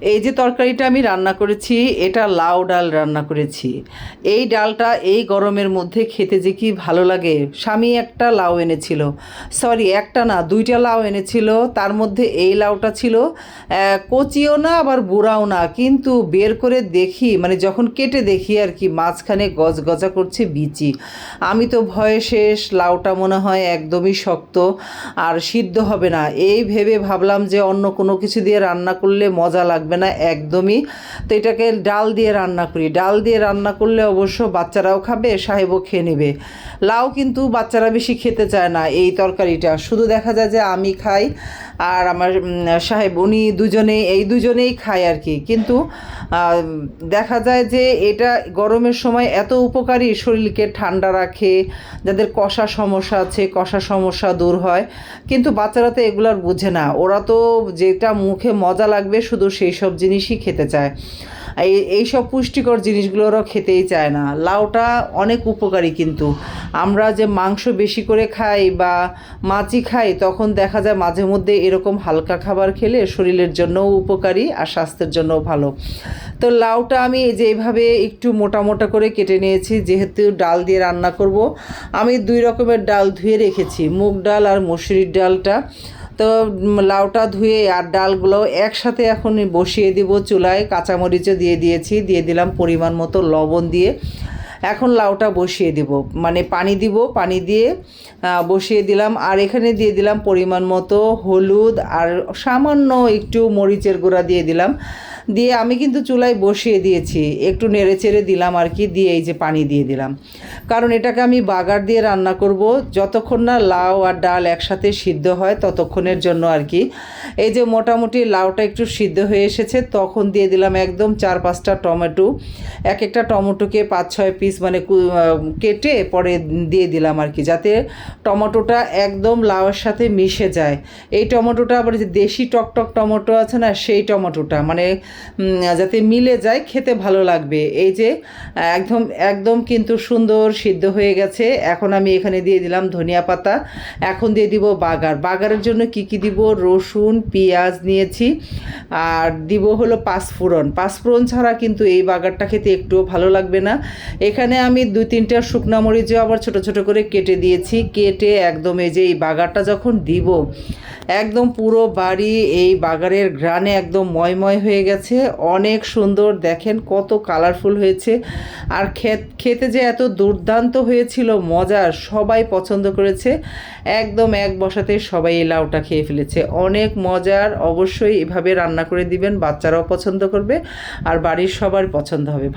এই যে তরকারিটা আমি রান্না করেছি, এটা লাউ ডাল রান্না করেছি। এই ডালটা এই গরমের মধ্যে খেতে যে কি ভালো লাগে। স্বামী একটা লাউ এনেছিল। সরি, একটা না, দুইটা লাউ এনেছিল। তার মধ্যে এই লাউটা ছিল। কচিও না, আবার বুড়াও না। কিন্তু বের করে দেখি মানে যখন কেটে দেখি আর কি, মাঝখানে গজগজা করছে বিচি। আমি তো ভয়ে শেষ, লাউটা মনে হয় একদমই শক্ত। আর সিদ্ধ হবে না। এই ভেবে ভাবলাম যে অন্য কোনো কিছু দিয়ে রান্না করলে মজা লাগবে। না একদমই। তো এটাকে ডাল দিয়ে রান্না করি। ডাল দিয়ে রান্না করলে অবশ্য বাচ্চারাও খাবে, সাহেবও খেয়ে নেবে। লাউ কিন্তু বাচ্চারা বেশি খেতে চায় না এই তরকারিটা। শুধু দেখা যায় যে আমি খাই আর আমার সাহেব উনি দুজনেই এই দুজনেই খায় আর কি। কিন্তু দেখা যায় যে এটা গরমের সময় এত উপকারী শরীরকে ঠান্ডা রাখে, যাদের কষা সমস্যা আছে, কষা সমস্যা দূর হয়। কিন্তু বাচ্চারা তো এগুলো আর বুঝে না। ওরা তো যেটা মুখে মজা লাগবে শুধু সেই সব জিনিসই খেতে চায়। এই, এইসব পুষ্টিকর জিনিসগুলো ওরা খেতেই চায় না। লাউটা অনেক উপকারী কিন্তু। আমরা যে মাংস বেশি করে খাই বা মাছি খাই, তখন দেখা যায় মাঝে মধ্যে এরকম হালকা খাবার খেলে শরীরের জন্যও উপকারী আর স্বাস্থ্যের জন্যও ভালো। তো লাউটা আমি এই যে এইভাবে একটু মোটা মোটা করে কেটে নিয়েছি, যেহেতু ডাল দিয়ে রান্না করব, আমি দুই রকমের ডাল ধুয়ে রেখেছি। মুগ ডাল আর মসুরির ডালটা। তো লাউটা ধুয়ে আর ডালগুলো একসাথে এখন বসিয়ে দিব চুলায়, কাঁচামরিচও দিয়ে দিয়েছি, দিয়ে দিলাম পরিমাণ মতো লবণ দিয়ে। এখন লাউটা বসিয়ে দিব। মানে পানি দিব, পানি দিয়ে বসিয়ে দিলাম। আর এখানে দিয়ে দিলাম পরিমাণ মতো হলুদ আর সামান্য একটু মরিচের গুঁড়া দিয়ে দিলাম। দিয়ে আমি কিন্তু চুলায় বসিয়ে দিয়েছি। একটু নেড়ে চেড়ে দিলাম আর কি, দিয়ে এই যে পানি দিয়ে দিলাম। কারণ এটাকে আমি বাগার দিয়ে রান্না করব। যতক্ষণ না লাউ আর ডাল একসাথে সিদ্ধ হয়, ততক্ষণের জন্য আর কি। এই যে মোটামুটি লাউটা একটু সিদ্ধ হয়ে এসেছে, তখন দিয়ে দিলাম একদম চার পাঁচটা টমেটো। এক একটা টমেটোকে পাঁচ ছয় পিস মানে কু- কেটে পরে দিয়ে দিলাম আর কি, যাতে টমেটোটা একদম লাউয়ের সাথে মিশে যায়। এই টমেটোটা আবার যে দেশি টকটক টমেটো আছে না, সেই টমেটোটা মানে যাতে মিলে যায়, খেতে ভালো লাগবে। এই যে, একদম একদম কিন্তু সুন্দর সিদ্ধ হয়ে গেছে। এখন আমি এখানে দিয়ে দিলাম ধনিয়া পাতা। এখন দিয়ে দিব বাগার। বাগারের জন্য কি কি দিব? রসুন, পেঁয়াজ নিয়েছি। আর দিব হলো পাঁচফোড়ন পাঁচফোড়ন ছাড়া কিন্তু এই বাগারটা খেতে একটুও ভালো লাগবে না। এখানে আমি দুই তিনটা শুকনা মরিচও আবার ছোট ছোট করে কেটে দিয়েছি। কেটে একদম এই যে এই বাগারটা যখন দিব, একদম পুরো বাড়ি এই বাগারের ঘ্রাণে একদম ময়ময় হয়ে গেছে। অনেক সুন্দর, দেখেন কত কালারফুল হয়েছে। আর খেত, খেতে যে এত দুর্দান্ত হয়েছিল মজার সবাই পছন্দ করেছে। একদম এক বসাতে সবাই এই লাউটা খেয়ে ফেলেছে। অনেক মজার, অবশ্যই এভাবে রান্না করে দিবেন বাচ্চারাও পছন্দ করবে আর বাড়ির সবার পছন্দ হবে।